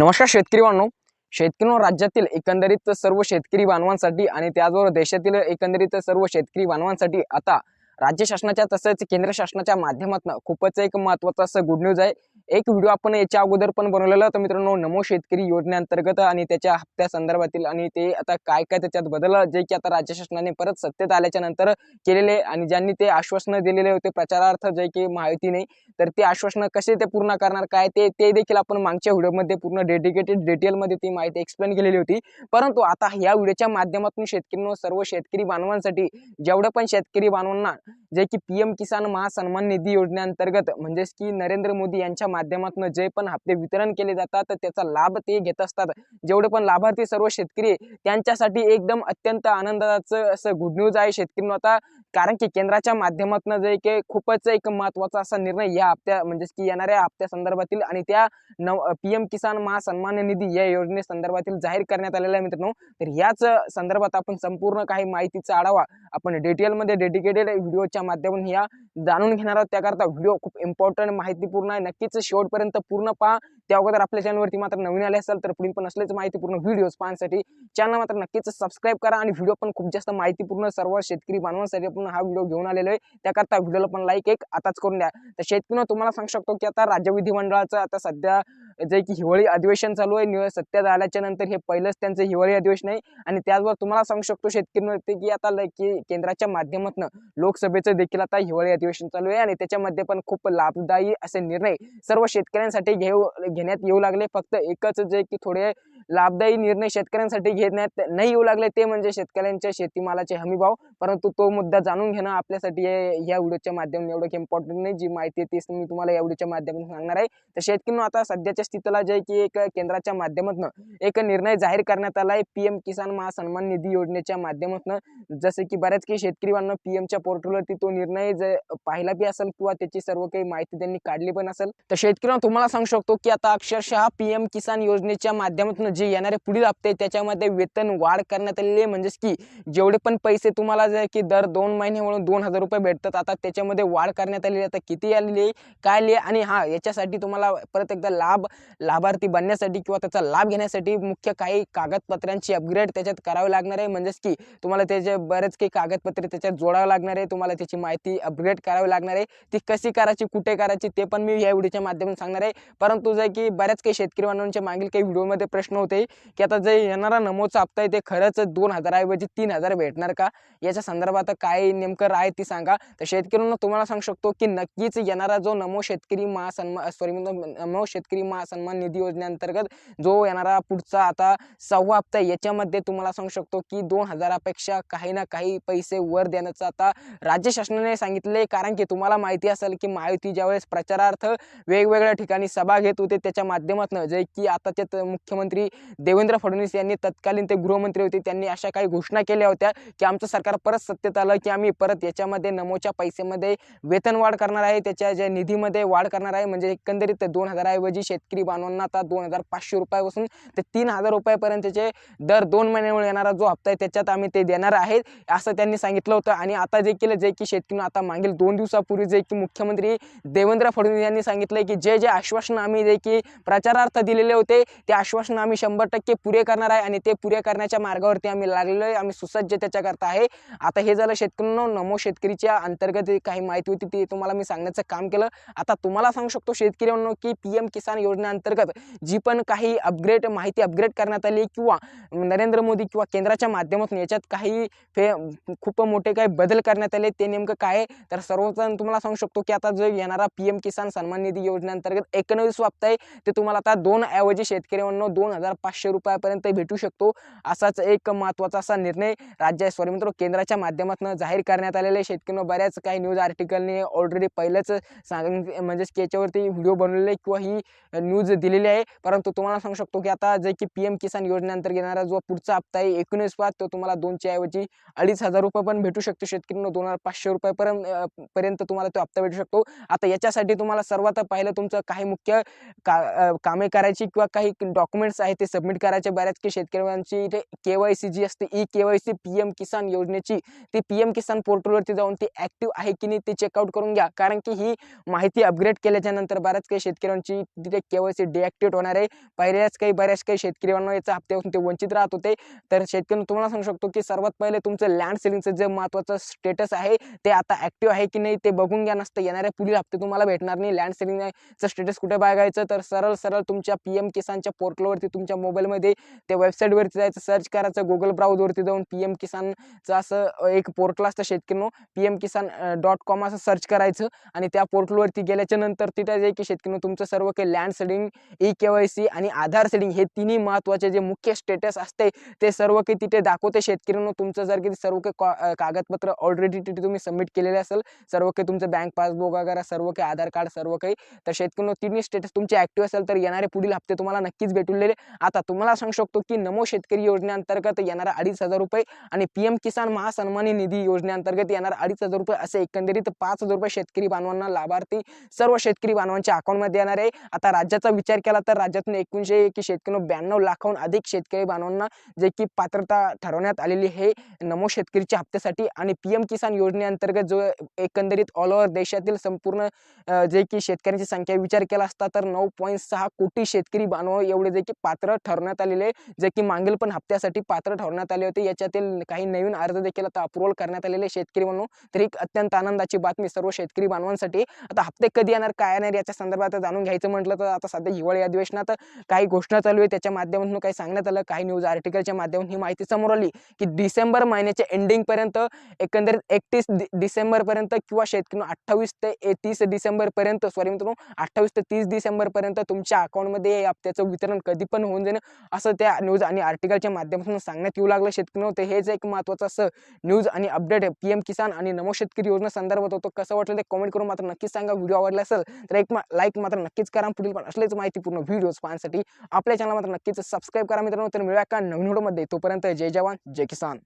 नमस्कार शेतकरी बांधव. शेतकरी राज्यातील एकंदरीत सर्व शेतकरी बांधवांसाठी आणि त्याचबरोबर देशातील एकंदरीत सर्व शेतकरी बांधवांसाठी आता राज्य शासनाच्या तसेच केंद्र शासनाच्या माध्यमातून खूपच एक महत्वाचं असं गुड न्यूज आहे. एक व्हिडिओ आपण याच्या अगोदर पण बनवलेला तर मित्रांनो नमो शेतकरी योजनेअंतर्गत आणि त्याच्या हप्त्या संदर्भातील आणि ते आता काय काय त्याच्यात बदल जे की आता राज्य शासनाने परत सत्तेत आल्याच्यानंतर केलेले आणि ज्यांनी ते आश्वासनं दिलेले होते प्रचारार्थ जे की माहिती नाही तर ते आश्वासनं कसे ते पूर्ण करणार काय ते ते देखील आपण मागच्या व्हिडिओमध्ये पूर्ण डेडिकेटेड डिटेलमध्ये ती माहिती एक्सप्लेन केलेली होती. परंतु आता ह्या व्हिडिओच्या माध्यमातून शेतकऱ्यांनो सर्व शेतकरी बांधवांसाठी जेवढं पण शेतकरी बांधवांना जे की पी एम किसान महासन्मान निधी योजनेअंतर्गत म्हणजेच की नरेंद्र मोदी यांच्या माध्यमातून जे पण हप्ते वितरण केले जातात त्याचा लाभ ते घेत असतात. जेवढे पण लाभार्थी सर्व शेतकरी त्यांच्यासाठी एकदम अत्यंत आनंदाचं असं गुड न्यूज आहे शेतकरी आता. कारण की केंद्राच्या माध्यमातून जे की खूपच एक महत्त्वाचा असा निर्णय या हप्त्या म्हणजेच की येणाऱ्या हप्त्या संदर्भातील आणि त्या नव पी एम किसान महासन्मान निधी या योजने संदर्भातील जाहीर करण्यात आलेला आहे मित्रांनो. तर याच संदर्भात आपण संपूर्ण काही माहितीचा आढावा आपण डिटेलमध्ये डेडिकेटेड व्हिडिओच्या माध्यमातून या जाणून घेणार आहोत. त्याकरता व्हिडिओ खूप इम्पॉर्टंट माहितीपूर्ण आहे. नक्कीच शेवटपर्यंत पूर्ण पहा. त्या अगोदर आपल्या चॅनलवरती मात्र नवीन आले असेल तर पुढील पण असलेच माहितीपूर्ण व्हिडिओज पाहण्यासाठी चॅनल मात्र नक्कीच सबस्क्राईब करा आणि व्हिडिओ पण खूप जास्त माहितीपूर्ण सर्व शेतकरी बांधवांसाठी आपण हा व्हिडिओ घेऊन आलेलो आहे. त्याकरता व्हिडिओला पण लाईक एक आताच करून द्या. तर शेतकरी तुम्हाला सांगू शकतो की आता राज्य विधिमंडळाचं आता सध्या जे की हिवाळी अधिवेशन चालू आहे निव- सत्तेत आल्याच्यानंतर हे पहिलंच त्यांचं हिवाळी अधिवेशन आहे. आणि त्याचबरोबर तुम्हाला सांगू शकतो शेतकरी की आता की केंद्राच्या माध्यमातून लोकसभेचं देखील आता हिवाळी अधिवेशन चालू आहे आणि त्याच्यामध्ये पण खूप लाभदायी असे निर्णय सर्व शेतकऱ्यांसाठी घेऊ घेण्यात येऊ लागले. फक्त एकच जे की थोडे लाभदायी निर्णय शेतकऱ्यांसाठी घेण्यात नाही येऊ लागले ते म्हणजे शेतकऱ्यांच्या शेतीमालाचे हमी भाव. परंतु तो मुद्दा जाणून घेणं आपल्यासाठी हे- या व्हिडिओच्या माध्यमातून एवढं इम्पॉर्टंट नाही. जी माहिती आहे तीच मी तुम्हाला या व्हिडिओच्या माध्यमातून सांगणार आहे. तर शेतकऱ्यांनो आता सध्याच्या स्थितीला जे की एक केंद्राच्या माध्यमातून एक निर्णय जाहीर करण्यात आला आहे. पी एम किसान महासन्मान निधी योजनेच्या माध्यमातून. जसे की बऱ्याच काही शेतकरी बांधव पी एमच्या पोर्टलवरती तो निर्णय पाहिला बी असेल किंवा त्याची सर्व काही माहिती त्यांनी काढली पण असेल. तर शेतकऱ्यांना तुम्हाला सांगू शकतो की आता अक्षरशः पी एम किसान योजनेच्या माध्यमातून जे येणारे पुढील हप्ते त्याच्यामध्ये वेतन वाढ करण्यात आलेली आहे. म्हणजेच की जेवढे पण पैसे तुम्हाला जे की दर दोन महिने म्हणून दोन हजार रुपये भेटतात आता त्याच्यामध्ये वाढ करण्यात आलेली आहे. आता किती आलेली आहे काय आली आणि हा याच्यासाठी तुम्हाला परत एकदा लाभ लाभार्थी बनण्यासाठी किंवा त्याचा लाभ घेण्यासाठी मुख्य काही कागदपत्रांची अपग्रेड त्याच्यात करावे लागणार आहे. म्हणजेच की तुम्हाला त्याचे बरेच काही कागदपत्रे त्याच्यात जोडावं लागणार आहे. तुम्हाला त्याची माहिती अपग्रेड करावी लागणार आहे. ती कशी करायची कुठे करायची ते पण मी या व्हिडिओच्या माध्यमातून सांगणार आहे. परंतु जे की बऱ्याच काही शेतकरी बांधवांच्या मागील काही व्हिडिओमध्ये प्रश्न होते की आता जे येणारा नमोचा हप्ता आहे ते खरंच दोन हजाराऐवजी तीन हजार भेटणार का? याच्या संदर्भात काय नेमकं राय ती सांगा. तर शेतकऱ्यांना तुम्हाला सांगू शकतो की नक्कीच येणारा जो नमो शेतकरी महासन्मान सॉरी नमो शेतकरी महासन्मान निधी योजनेअंतर्गत जो येणारा पुढचा आता सहावा हप्ता याच्यामध्ये तुम्हाला सांगू शकतो की दोन हजारापेक्षा काही ना काही पैसे वर देण्याचं आता राज्य शासनाने सांगितले कारण की तुम्हाला माहिती असेल की महायुती ज्यावेळेस प्रचारार्थ वेगवेगळ्या ठिकाणी सभा घेत होते त्याच्या माध्यमातून जे की आताचे त- मुख्यमंत्री देवेंद्र फडणवीस यांनी तत्कालीन ते गृहमंत्री होते त्यांनी अशा काही घोषणा केल्या होत्या की आमचं सरकार परत सत्तेत आलं की आम्ही परत याच्यामध्ये नमोच्या पैसेमध्ये वेतन वाढ करणार आहे त्याच्या ज्या निधीमध्ये वाढ करणार आहे म्हणजे एकंदरीत दोन हजाराऐवजी शेतकरी बांधवांना आता दोन हजार पाचशे रुपयापासून ते तीन हजार रुपयापर्यंतचे दर दोन महिन्यामुळे येणारा जो हप्ता आहे त्याच्यात आम्ही ते देणार आहेत असं त्यांनी सांगितलं होतं. आणि आता जे केलं जे की शेतकरी आता मागील दोन दिवसापूर्वी जे की मुख्यमंत्री देवेंद्र फडणवीस यांनी सांगितलं की जे जे आश्वासन आम्ही जे की की प्रचारार्थ दिलेले होते. ते आश्वासन आम्ही शंभर टक्के पुरे करणार आहे आणि ते पुरे करण्याच्या मार्गावरती आम्ही लागलेलो आहे. आम्ही सुसज्ज त्याच्याकरता आहे. आता हे झालं शेतकऱ्यांनो नमो शेतकरीच्या अंतर्गत काही माहिती होती ती तुम्हाला मी सांगण्याचं काम केलं. आता तुम्हाला सांगू शकतो शेतकऱ्यांना की पी एम किसान योजनेअंतर्गत जी पण काही अपग्रेड माहिती अपग्रेड करण्यात आली किंवा नरेंद्र मोदी किंवा केंद्राच्या माध्यमातून याच्यात काही फे खूप मोठे काही बदल करण्यात आले ते नेमकं काय आहे? तर सर्वजण तुम्हाला सांगू शकतो की आता जो येणारा पी एम किसान सन्मान निधी योजनेअंतर्गत एकोणवीस हप्ता आहे ते तुम्हाला आता दोन ऐवजी शेतकरी म्हणून दोन हजार पाचशे रुपयापर्यंत भेटू शकतो. असाच एक महत्त्वाचा असा निर्णय राज्य सॉरी मित्र केंद्राच्या माध्यमातून जाहीर करण्यात आलेले शेतकऱ्यांना बऱ्याच काही न्यूज आर्टिकलने ऑलरेडी पहिलेच सांग म्हणजेच की याच्यावरती व्हिडिओ बनवलेले किंवा ही न्यूज दिलेली आहे. परंतु तुम्हाला सांगू शकतो की आता जे की पी एम किसान योजनेअंतर्गत येणारा जो पुढचा हप्ता आहे एकोणीस पाच तो तुम्हाला दोनच्या ऐवजी अडीच हजार रुपये पण भेटू शकतो. शेतकऱ्यांना दोन हजार पाचशे रुपयापर्यंत पर्यंत तुम्हाला तो हप्ता भेटू शकतो. आता याच्यासाठी तुम्हाला सर्वात पहिलं तुमचं काही मुख्य का कामे करायची किंवा काही डॉक्युमेंट्स आहेत ते सबमिट करायचे बऱ्याच काही शेतकऱ्यांची इथे के वाय सी जी असते E K Y C P M Kisan योजनेची ती पी एम किसान पोर्टलवरती जाऊन ती ॲक्टिव्ह आहे की नाही ते चेकआउट करून घ्या. कारण की ही माहिती अपग्रेड केल्याच्यानंतर बऱ्याच काही शेतकऱ्यांची तिथे के वाय सी डिॲक्टिव्हेट होणार आहे. पहिल्याच काही बऱ्याच काही शेतकऱ्यांना याचा हप्त्यापासून ते वंचित राहत होते. तर शेतकऱ्यांना तुम्हाला सांगू शकतो की सर्वात पहिले तुमचं लँड सेलिंगचं जे महत्त्वाचं स्टेटस आहे ते आता ॲक्टिव्ह आहे की नाही ते बघून घ्या. नसतं येणाऱ्या पुढील हप्ते तुम्हाला भेटणार नाही. लँड सेलिंगचं स्टेटस कुठे बघायचं? तर सरळ सरळ तुमच्या पी एम किसानच्या पोर्टलवरती तुमच्या मोबाईलमध्ये त्या वेबसाईटवरती जायचं सर्च करायचं गुगल ब्राउजवरती जाऊन पी एम किसानचं असं एक पोर्टल असतं शेतकरीनो P M Kisan dot com असं सर्च करायचं आणि त्या पोर्टलवरती गेल्याच्यानंतर तिथं जे की शेतकऱ्यांनो तुमचं सर्व काही land seeding E K Y C आणि आधार सेडिंग हे तिन्ही महत्त्वाचे जे मुख्य स्टेटस असते ते सर्व काही तिथे दाखवते शेतकऱ्यांनो. तुमचं जर की सर्व काही कागदपत्र ऑलरेडी तिथे तुम्ही सबमिट केलेले असेल सर्व काही तुमचं बँक पासबुक वगैरे सर्व काही आधार कार्ड सर्व काही तर शेतकऱ्यांनो तिन्ही स्टेटस तुमचे ऍक्टिव्ह असेल तर येणारे पुढील हप्ते तुम्हाला नक्कीच भेटलेले आता तुम्हाला सांगू शकतो की नमो शेतकरी योजनेअंतर्गत येणारा अडीच हजार रुपये आणि पीएम किसान महासन्मानी निधी योजनेअंतर्गत येणार अडीच हजार रुपये असे एकंदरीत पाच हजार रुपये शेतकरी बांधवांना लाभार्थी सर्व शेतकरी बांधवांच्या अकाउंटमध्ये येणार आहे. आता राज्याचा विचार केला तर राज्यातून एकूणशे की शेतकरी ब्याण्णव लाखाहून अधिक शेतकरी बांधवांना जे की पात्रता ठरवण्यात आलेली आहे नमो शेतकरीच्या हप्त्यासाठी आणि पीएम किसान योजनेअंतर्गत जो एकंदरीत ऑल ओव्हर देशातील संपूर्ण जे की शेतकऱ्यांची संख्या विचार केला असता तर नऊ पॉईंट सहा कोटी शेतकरी बांधव एवढे जे की पात्र ठरवण्यात आलेले जे की मागील पण हप्त्यासाठी पात्र ठरवण्यात आले होते. याच्यातील काही नवीन अर्ज देखील आता अप्रुव्हल करण्यात आलेले शेतकरी म्हणून तर एक अत्यंत आनंदाची बातमी सर्व शेतकरी बांधवांसाठी. आता हप्ते कधी येणार काय येणार याच्या संदर्भात जाणून घ्यायचं म्हटलं तर आता सध्या हिवाळी अधिवेशनात काही घोषणा चालू आहे त्याच्या माध्यमातून काही सांगण्यात आलं. काही न्यूज आर्टिकलच्या माध्यमातून ही माहिती समोर आली की डिसेंबर महिन्याच्या एंडिंग पर्यंत एकंदरीत एकतीस डिसेंबर पर्यंत किंवा शेतकरी अठ्ठावीस ते तीस डिसेंबर पर्यंत सॉरी मित्रांनो अठ्ठावीस ते तीस डिसेंबर पर्यंत तुमच्या अकाउंटमध्ये हप्त्याचं वितरण कधी पण होऊन जाईल असं त्या न्यूज आणि आर्टिकलच्या माध्यमातून सांगण्यात येऊ लागलं. शेतकरी होते हेच एक महत्त्वाचं असं न्यूज आणि अपडेट पी एम किसान आणि नमो शेतकरी योजना संदर्भात होतं. कसं वाटलं ते कमेंट करून मात्र नक्कीच सांगा. व्हिडिओ आवडला असेल तर एक लाईक मात्र नक्कीच करा. पुढील पण असलेच माहितीपूर्ण व्हिडिओज पाहण्यासाठी आपल्या चॅनल मात्र नक्कीच सबस्क्राईब करा मित्रांनो. तर मिळूया का नवीन व्हिडिओमध्ये तोपर्यंत जय जवान जय किसान.